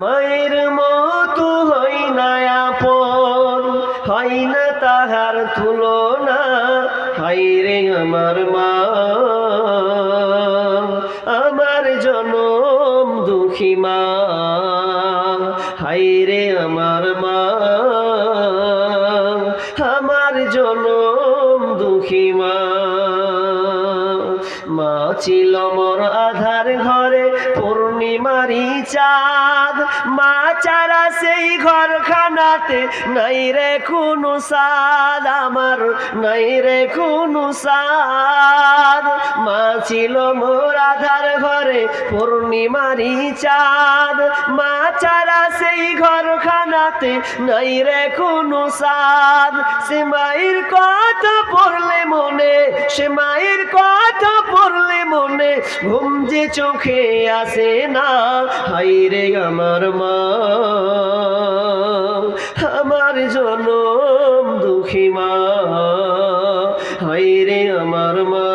মায়ের মতো হয় না আপন, হয় না তাহার তুলনা হাই রে আমার মা। আমার জনম দুঃখী মা হাই রে আমার মা। আমার জনম দুঃখী মা। মা ছিল মোর আধার ঘরে পূর্ণিমারি চাঁদ। মা চারা সেই ঘরখানাতে নাই রে কোনো সাদ আমার নাই রে কোনো সাদ মা ছিল মোর আধার ঘরে পূর্ণিমারি চাঁদ। মা চারা সেই ঘরখানাতে নাই রে কোনো সাদ সে মায়ের কথা পড়লে মনে, সে মায়ের কথা ঘুম যে চোখে আসে না হাই রে আমার মা। আমার জনম দুঃখী মা হাই রে আমার মা।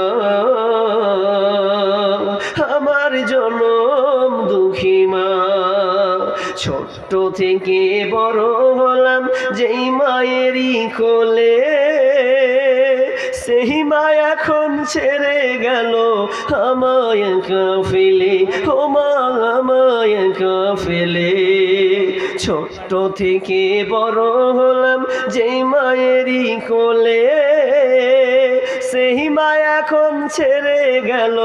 আমার জনম দুঃখী মা। ছোট্ট থেকে বড় হলাম, যেই মায়েরই কোলে। এখন ছেড়ে গেল, আমায় কাফেলে ও মা, আমায় কাফেলে ছোট্ট থেকে বড় হলাম যেই মায়েরই কোলে, সেই মা এখন ছেড়ে গেল,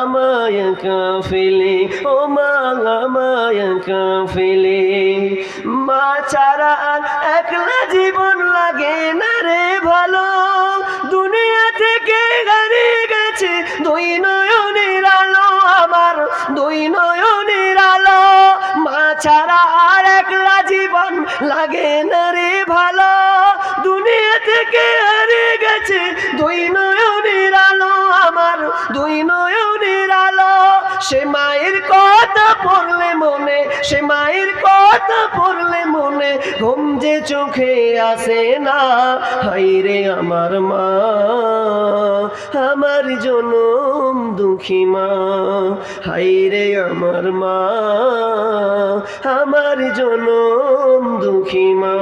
আমায় কাফেলে ও মা, আমায় কাফেলে মা ছাড়া আর একলা জীবন লাগে না রে ভালো। লাগে না রে ভালো। দুনিয়া থেকে হারে গেছে দুই নয়নের আলো আমার, দুই নয়নের আলো। সে মায়ের কথা পড়লে মনে, সে মায়ের কথা ঘুম যে চোখে আসে না হাই রে আমার মা, আমার জনম দুঃখী মা হাই রে আমার মা, আমার জনম দুঃখী মা।